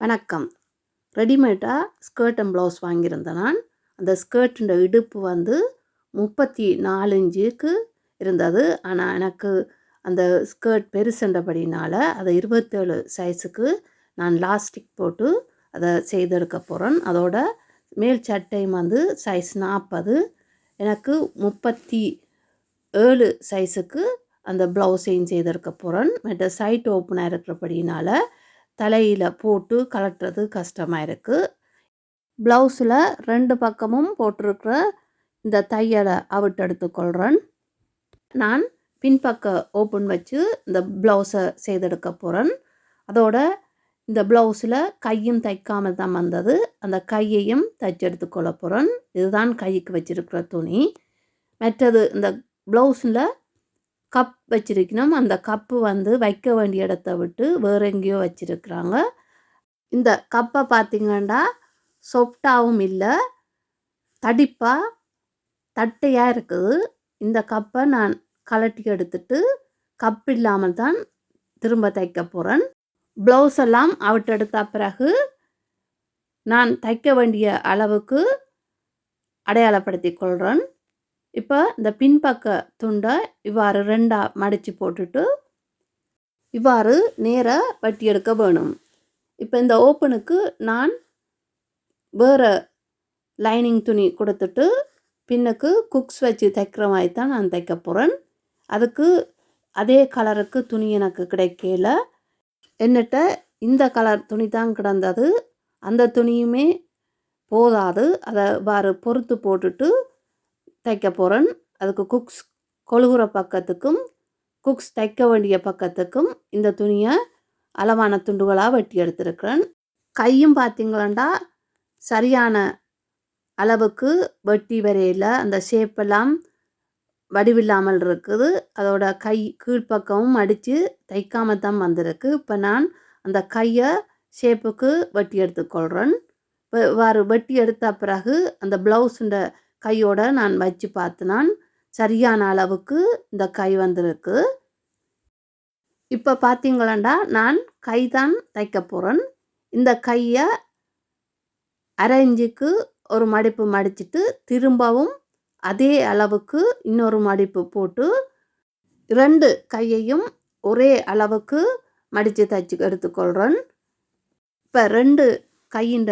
வணக்கம். ரெடிமேடாக skirt and blouse வாங்கியிருந்தேன் நான். அந்த ஸ்கர்ட்டுண்ட இடுப்பு வந்து முப்பத்தி நாலு இன்ச்சுக்கு இருந்தது. ஆனால் எனக்கு அந்த ஸ்கர்ட் பெருசுன்றபடினால அதை இருபத்தேழு சைஸுக்கு நான் லாஸ்டிக் போட்டு அதை செய்தெடுக்க போகிறேன் அதோட மேல் சட்டையும் வந்து சைஸ் நாற்பது எனக்கு முப்பத்தி ஏழு சைஸுக்கு அந்த ப்ளவுஸையும் செய்தெடுக்க போகிறேன் மற்ற சைட் ஓப்பனாக இருக்கிறபடினால் தலையில் போட்டு கலட்டுறது கஷ்டமாக இருக்குது ப்ளவுஸில் ரெண்டு பக்கமும் போட்டிருக்கிற இந்த தையலை அவிட்டு கொள்கிறேன் நான் பின்பக்க ஓப்பன் வச்சு இந்த ப்ளவுஸை செய்தெடுக்க போகிறேன் அதோட இந்த ப்ளவுஸில் கையும் தைக்காமல் தான் வந்தது. அந்த கையையும் தைச்செடுத்து கொள்ள போகிறேன் இதுதான் கைக்கு வச்சிருக்கிற துணி. மற்றது இந்த ப்ளவுஸில் கப் வச்சிருக்கணும். அந்த கப்பு வந்து வைக்க வேண்டிய இடத்த விட்டு வேற எங்கேயோ வச்சிருக்கிறாங்க. இந்த கப்பை பார்த்திங்கன்னா சொப்டாவும் இல்லை தடிப்பாக தட்டையாக இருக்குது. இந்த கப்பை நான் கலட்டி எடுத்துட்டு கப் இல்லாமல் தான் திரும்ப தைக்க போகிறேன் ப்ளவுஸ் எல்லாம் எடுத்த பிறகு நான் தைக்க வேண்டிய அளவுக்கு அடையாளப்படுத்தி கொள்கிறேன் இப்போ இந்த பின்பக்க துண்டை இவ்வாறு ரெண்டாக மடித்து போட்டுட்டு இவ்வாறு நேராக வட்டி எடுக்க வேணும். இப்போ இந்த ஓப்பனுக்கு நான் வேறு லைனிங் துணி கொடுத்துட்டு பின்னுக்கு குக்ஸ் வச்சு தைக்கிற மாதிரி தான் நான் தைக்க போகிறேன் அதுக்கு அதே கலருக்கு துணி எனக்கு கிடைக்கல. என்னட்ட இந்த கலர் துணி தான் கிடந்தது. அந்த துணியுமே போதாது. அதை வாறு பொறுத்து போட்டுட்டு தைக்க போகிறேன் அதுக்கு குக்ஸ் கொழுகுற பக்கத்துக்கும் குக்ஸ் தைக்க வேண்டிய பக்கத்துக்கும் இந்த துணியை அளவான துண்டுகளாக வெட்டி எடுத்துருக்கிறேன். கையும் பார்த்திங்களா சரியான அளவுக்கு வெட்டி வரையில் அந்த ஷேப்பெல்லாம் வடிவில்லாமல் இருக்குது. அதோட கை கீழ்ப்பக்கமும் அடித்து தைக்காமல் தான் வந்திருக்கு. இப்போ நான் அந்த கையை ஷேப்புக்கு வெட்டி எடுத்துக்கொள்கிறேன் இப்போ வெட்டி எடுத்த பிறகு அந்த ப்ளவுஸுண்ட கையோட நான் வச்சு பார்த்தினான். சரியான அளவுக்கு இந்த கை வந்திருக்கு. இப்போ பார்த்தீங்களா நான் கை தான் தைக்க போகிறேன் இந்த கையை அரை இஞ்சுக்கு ஒரு மடிப்பு மடிச்சிட்டு திரும்பவும் அதே அளவுக்கு இன்னொரு மடிப்பு போட்டு ரெண்டு கையையும் ஒரே அளவுக்கு மடித்து தைச்சி எடுத்துக்கொள்கிறேன் இப்போ ரெண்டு கையின்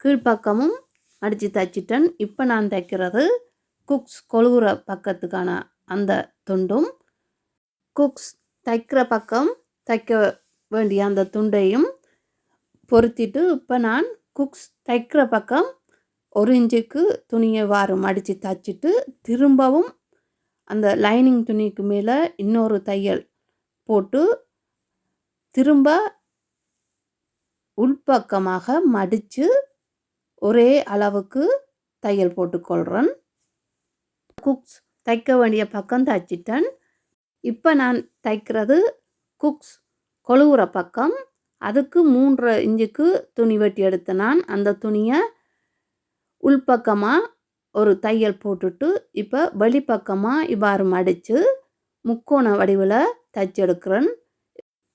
கீழ்ப்பக்கமும் அடித்து தைச்சிட்டேன். இப்போ நான் தைக்கிறது குக்ஸ் கொழுகுற பக்கத்துக்கான அந்த துண்டும். குக்ஸ் தைக்கிற பக்கம் தைக்க வேண்டிய அந்த துண்டையும் பொருத்திட்டு இப்போ நான் குக்ஸ் தைக்கிற பக்கம் ஒரு இன்ச்சுக்கு துணியை வாரம் அடித்து தைச்சிட்டு திரும்பவும் அந்த லைனிங் துணிக்கு மேலே இன்னொரு தையல் போட்டு திரும்ப உள்பக்கமாக மடித்து ஒரே அளவுக்கு தையல் போட்டுக்கொள்கிறேன் குக்ஸ் தைக்க வேண்டிய பக்கம் தைச்சிட்டேன். இப்போ நான் தைக்கிறது குக்ஸ் கொழுவுற பக்கம். அதுக்கு மூன்றரை இஞ்சுக்கு துணி வெட்டி எடுத்த நான் அந்த துணியை உள்பக்கமாக ஒரு தையல் போட்டுட்டு இப்போ வெளிப்பக்கமாக இவ்வாறு மடித்து முக்கோண வடிவில் தைச்செடுக்கிறேன்.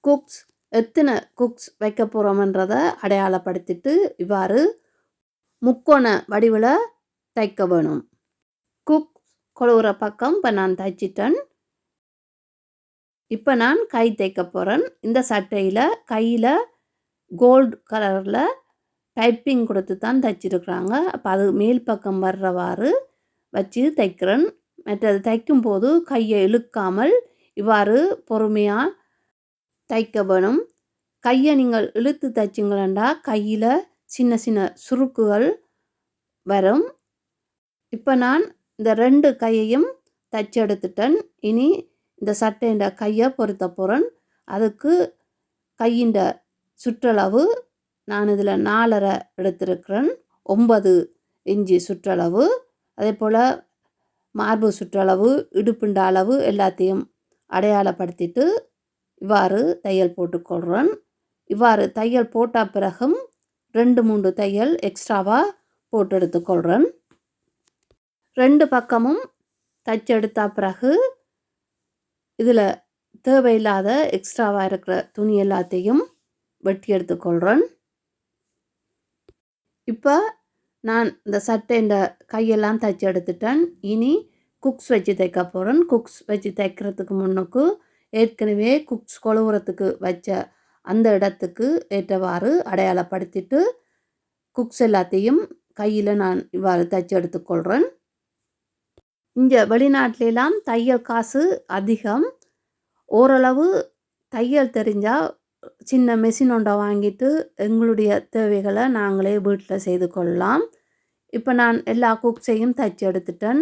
குக்ஸ் எத்தனை குக்ஸ் வைக்க போகிறோமன்றதை அடையாளப்படுத்திட்டு இவ்வாறு முக்கோண வடிவில் தைக்க வேணும். குக் கொழுவுற பக்கம் இப்போ நான் தைச்சிட்டேன். இப்போ நான் கை தைக்க போகிறேன் இந்த சட்டையில் கையில் கோல்டு கலரில் டைப்பிங் கொடுத்து தான் தைச்சிருக்கிறாங்க. அப்போ அது மேல் பக்கம் வர்றவாறு வச்சு தைக்கிறேன். மற்றது தைக்கும்போது கையை இழுக்காமல் இவ்வாறு பொறுமையாக தைக்க வேணும். கையை நீங்கள் இழுத்து தைச்சிங்களா கையில் சின்ன சின்ன சுருக்குகள் வரும். இப்போ நான் இந்த ரெண்டு கையையும் தச்செடுத்துட்டேன். இனி இந்த சட்டையின் கையை பொருத்த போகிறேன் அதுக்கு கையின் சுற்றளவு நான் இதில் நாலரை எடுத்திருக்கிறேன். ஒன்பது இஞ்சி சுற்றளவு அதே போல் மார்பு சுற்றளவு இடுப்புண்ட அளவு எல்லாத்தையும் அடையாளப்படுத்திட்டு இவ்வாறு தையல் போட்டுக்கொள்கிறேன் இவ்வாறு தையல் போட்ட பிறகும் ரெண்டு மூன்று தையல் எக்ஸ்ட்ராவாக போட்டு எடுத்துக்கொள்கிறேன் ரெண்டு பக்கமும் தைச்செடுத்த பிறகு இதில் தேவையில்லாத எக்ஸ்ட்ராவாக இருக்கிற துணி எல்லாத்தையும் வெட்டி எடுத்துக்கொள்கிறேன் இப்போ நான் இந்த சட்டைன்ற கையெல்லாம் தைச்சி எடுத்துட்டேன். இனி குக்ஸ் வச்சு தைக்க போகிறேன் குக்ஸ் வச்சு தைக்கிறதுக்கு முன்னுக்கு ஏற்கனவே குக்ஸ் கொழுவுறத்துக்கு வச்ச அந்த இடத்துக்கு ஏற்றவாறு அடையாளப்படுத்திட்டு குக்ஸ் எல்லாத்தையும் கையில் நான் இவ்வாறு தைச்சி எடுத்துக்கொள்கிறேன் இங்கே வெளிநாட்டிலெல்லாம் தையல் காசு அதிகம். ஓரளவு தையல் தெரிஞ்சால் சின்ன மெஷின் ஒன்றை வாங்கிட்டு எங்களுடைய தேவைகளை நாங்களே வீட்டில் செய்து கொள்ளலாம். இப்போ நான் எல்லா குக்ஸையும் தைச்சி எடுத்துட்டேன்.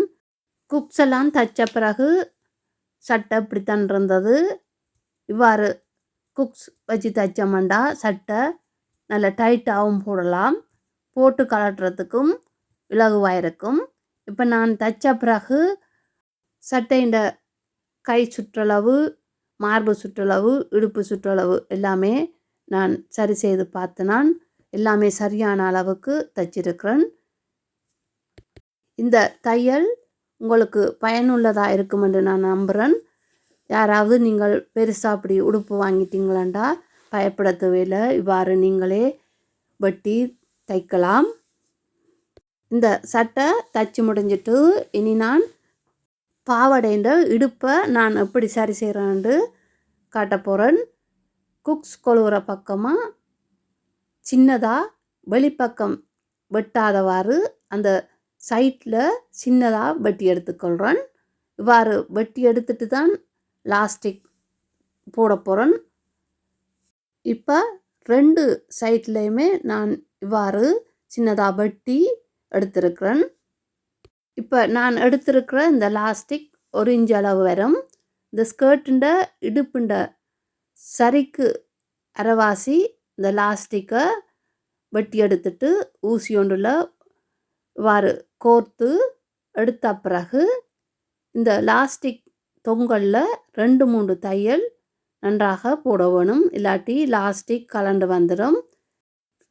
குக்ஸ் எல்லாம் தைச்ச பிறகு சட்டை இப்படித்தான் இருந்தது. இவ்வாறு குக்ஸ் வச்சு தைச்சோம்டா சட்டை நல்ல டைட்டாகவும் போடலாம். போட்டு கலட்டுறதுக்கும் இலகுவாக இருக்கும் இப்போ நான் தைச்ச பிறகு சட்டையின் கை சுற்றளவு மார்பு சுற்றளவு இடுப்பு சுற்றளவு எல்லாமே நான் சரி செய்து பார்த்து நான் எல்லாமே சரியான அளவுக்கு தைச்சிருக்கிறேன். இந்த தையல் உங்களுக்கு பயனுள்ளதாக இருக்கும் என்று நான் நம்புகிறேன் யாராவது நீங்கள் பெருசாக அப்படி உடுப்பு வாங்கிட்டீங்களாண்டா? பயப்பட தேவையில்லை இவ்வாறு நீங்களே வெட்டி தைக்கலாம். இந்த சட்டை தைச்சி முடிஞ்சிட்டு இனி நான் பாவடைன்ற இடுப்பை நான் எப்படி சரி செய்கிறேன்ட்டு காட்ட போகிறேன் குக்ஸ் கொழுவுற பக்கமாக சின்னதாக வெளிப்பக்கம் வெட்டாதவாறு அந்த சைட்டில் சின்னதாக வெட்டி எடுத்துக்கொள்கிறேன் இவ்வாறு வெட்டி எடுத்துட்டு தான் லாஸ்டிக் போட போகிறேன் இப்போ ரெண்டு சைட்லேயுமே நான் இவ்வாறு சின்னதாக வெட்டி எடுத்திருக்கிறேன். இப்போ நான் எடுத்திருக்கிற இந்த லாஸ்டிக் ஒரு இன்ச் அளவு வரும். இந்த ஸ்கர்ட்டுண்ட இடுப்புண்ட சரிக்கு அரைவாசி இந்த லாஸ்டிக்கை வெட்டி எடுத்துட்டு ஊசி ஒன்றில் வாறு கோர்த்து எடுத்த பிறகு இந்த லாஸ்டிக் தொங்கலில் ரெண்டு மூன்று தையல் நன்றாக போட வேணும். இல்லாட்டி லாஸ்டிக் கலண்டு வந்துடும்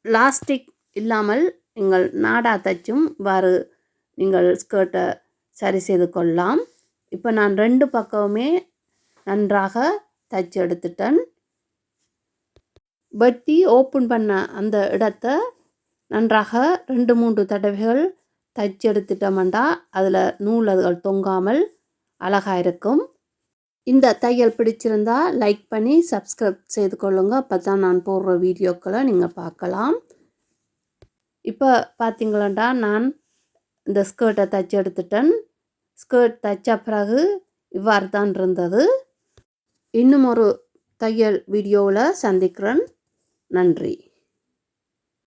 லாஸ்டிக் இல்லாமல் நீங்கள் நாடா தைச்சும் வாறு நீங்கள் ஸ்கர்ட்டை சரி செய்து கொள்ளலாம். இப்போ நான் ரெண்டு பக்கமுமே நன்றாக தைச்சி எடுத்துட்டேன். வெட்டி ஓப்பன் பண்ண அந்த இடத்த நன்றாக ரெண்டு மூன்று தடவைகள் தைச்சி எடுத்துட்டோம்டா அதில் நூல் அதுகள் தொங்காமல் அழகாக இருக்கும். இந்த தையல் பிடிச்சிருந்தா லைக் பண்ணி சப்ஸ்கிரைப் செய்து கொள்ளுங்க. அப்போ தான் நான் போடுற வீடியோக்களை நீங்கள் பார்க்கலாம். இப்போ பார்த்தீங்களா நான் இந்த ஸ்கர்ட்டை தைச்சி எடுத்துட்டேன். ஸ்கர்ட் தைச்ச பிறகு இவ்வாறு தான் இருந்தது. இன்னும் ஒரு தையல் வீடியோவில் சந்திக்கிறேன். நன்றி.